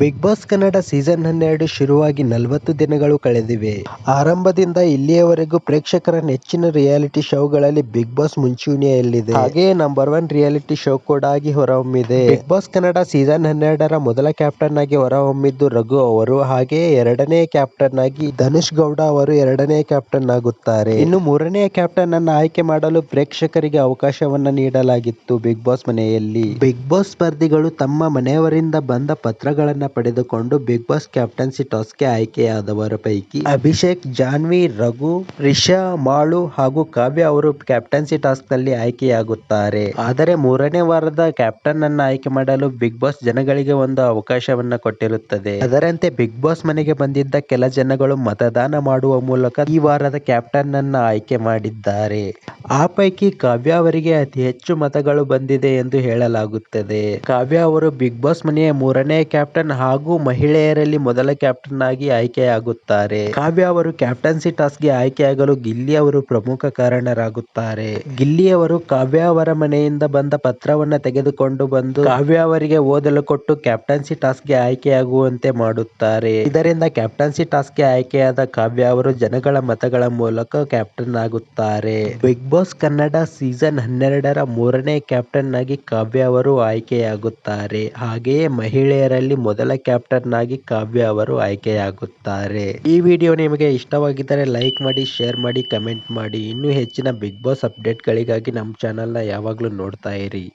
Big boss Kannada season ಹನ್ನೆರಡು ಶುರುವಾಗಿ ನಲವತ್ತು ದಿನಗಳು ಕಳೆದಿವೆ. ಆರಂಭದಿಂದ ಇಲ್ಲಿಯವರೆಗೂ ಪ್ರೇಕ್ಷಕರ ನೆಚ್ಚಿನ ರಿಯಾಲಿಟಿ ಶೋಗಳಲ್ಲಿ ಬಿಗ್ ಬಾಸ್ ಮುಂಚೂಣಿಯಲ್ಲಿದೆ. ಹಾಗೆಯೇ ನಂಬರ್ ಒನ್ ರಿಯಾಲಿಟಿ ಶೋ ಕೂಡ ಆಗಿ ಹೊರಹೊಮ್ಮಿದೆ. ಬಿಗ್ ಬಾಸ್ ಕನ್ನಡ ಸೀಸನ್ ಹನ್ನೆರಡರ ಮೊದಲ ಕ್ಯಾಪ್ಟನ್ ಆಗಿ ಹೊರಹೊಮ್ಮಿದ್ದು ರಘು ಅವರು. ಹಾಗೆಯೇ ಎರಡನೇ ಕ್ಯಾಪ್ಟನ್ ಆಗಿ ಧನುಷ್ ಗೌಡ ಅವರು ಎರಡನೇ ಕ್ಯಾಪ್ಟನ್ ಆಗುತ್ತಾರೆ. ಇನ್ನು ಮೂರನೇ ಕ್ಯಾಪ್ಟನ್ ಅನ್ನು ಆಯ್ಕೆ ಮಾಡಲು ಪ್ರೇಕ್ಷಕರಿಗೆ ಅವಕಾಶವನ್ನ ನೀಡಲಾಗಿತ್ತು ಬಿಗ್ ಬಾಸ್ ಮನೆಯಲ್ಲಿ. ಬಿಗ್ ಬಾಸ್ ಸ್ಪರ್ಧಿಗಳು ತಮ್ಮ ಮನೆಯವರಿಂದ ಬಂದ ಪತ್ರಗಳನ್ನ ಪಡೆದುಕೊಂಡು ಬಿಗ್ ಬಾಸ್ ಕ್ಯಾಪ್ಟನ್ಸಿ ಟಾಸ್ಗೆ ಆಯ್ಕೆಯಾದವರ ಪೈಕಿ ಅಭಿಷೇಕ್, ಜಾನ್ವಿ, ರಘು, ರಿಷಾ, ಮಾಳು ಹಾಗೂ ಕಾವ್ಯ ಅವರು ಕ್ಯಾಪ್ಟನ್ಸಿ ಟಾಸ್ಕ್ನಲ್ಲಿ ಆಯ್ಕೆಯಾಗುತ್ತಾರೆ. ಆದರೆ ಮೂರನೇ ವಾರದ ಕ್ಯಾಪ್ಟನ್ ಅನ್ನು ಆಯ್ಕೆ ಮಾಡಲು ಬಿಗ್ ಬಾಸ್ ಜನಗಳಿಗೆ ಒಂದು ಅವಕಾಶವನ್ನ ಕೊಟ್ಟಿರುತ್ತದೆ. ಅದರಂತೆ ಬಿಗ್ ಬಾಸ್ ಮನೆಗೆ ಬಂದಿದ್ದ ಕೆಲ ಜನಗಳು ಮತದಾನ ಮಾಡುವ ಮೂಲಕ ಈ ವಾರದ ಕ್ಯಾಪ್ಟನ್ ಅನ್ನ ಆಯ್ಕೆ ಮಾಡಿದ್ದಾರೆ. ಆ ಪೈಕಿ ಕಾವ್ಯ ಅವರಿಗೆ ಅತಿ ಹೆಚ್ಚು ಮತಗಳು ಬಂದಿದೆ ಎಂದು ಹೇಳಲಾಗುತ್ತದೆ. ಕಾವ್ಯ ಅವರು ಬಿಗ್ ಬಾಸ್ ಮನೆಯ ಮೂರನೇ ಕ್ಯಾಪ್ಟನ್ ಹಾಗೂ ಮಹಿಳೆಯರಲ್ಲಿ ಮೊದಲ ಕ್ಯಾಪ್ಟನ್ ಆಗಿ ಆಯ್ಕೆಯಾಗುತ್ತಾರೆ. ಕಾವ್ಯ ಅವರು ಕ್ಯಾಪ್ಟನ್ಸಿ ಗೆ ಆಯ್ಕೆಯಾಗಲು ಗಿಲ್ಲಿ ಅವರು ಪ್ರಮುಖ ಕಾರಣರಾಗುತ್ತಾರೆ. ಗಿಲ್ಲಿ ಅವರು ಕಾವ್ಯ ಅವರ ಮನೆಯಿಂದ ಬಂದ ಪತ್ರವನ್ನು ತೆಗೆದುಕೊಂಡು ಬಂದು ಕಾವ್ಯ ಅವರಿಗೆ ಓದಲು ಕೊಟ್ಟು ಕ್ಯಾಪ್ಟನ್ಸಿ ಟಾಸ್ಕ್ಗೆ ಆಯ್ಕೆಯಾಗುವಂತೆ ಮಾಡುತ್ತಾರೆ. ಇದರಿಂದ ಕ್ಯಾಪ್ಟನ್ಸಿ ಟಾಸ್ಕ್ಗೆ ಆಯ್ಕೆಯಾದ ಕಾವ್ಯ ಅವರು ಜನಗಳ ಮತಗಳ ಮೂಲಕ ಕ್ಯಾಪ್ಟನ್ ಆಗುತ್ತಾರೆ. ಬಿಗ್ ಬಾಸ್ ಕನ್ನಡ ಸೀಸನ್ ಹನ್ನೆರಡರ ಮೂರನೇ ಕ್ಯಾಪ್ಟನ್ ಆಗಿ ಕಾವ್ಯ ಅವರು ಆಯ್ಕೆಯಾಗುತ್ತಾರೆ. ಹಾಗೆಯೇ ಮಹಿಳೆಯರಲ್ಲಿ ಮೊದಲ ಕ್ಯಾಪ್ಟನ್ ಆಗಿ ಕಾವ್ಯ ಅವರು ಆಯ್ಕೆಯಾಗುತ್ತಾರೆ. ಈ ವಿಡಿಯೋ ನಿಮಗೆ ಇಷ್ಟವಾಗಿದ್ದರೆ ಲೈಕ್ ಮಾಡಿ, ಶೇರ್ ಮಾಡಿ, ಕಮೆಂಟ್ ಮಾಡಿ. ಇನ್ನೂ ಹೆಚ್ಚಿನ ಬಿಗ್ ಬಾಸ್ ಅಪ್ಡೇಟ್ಗಳಿಗಾಗಿ ನಮ್ಮ ಚಾನಲ್ನ ಯಾವಾಗಲೂ ನೋಡ್ತಾ ಇರಿ.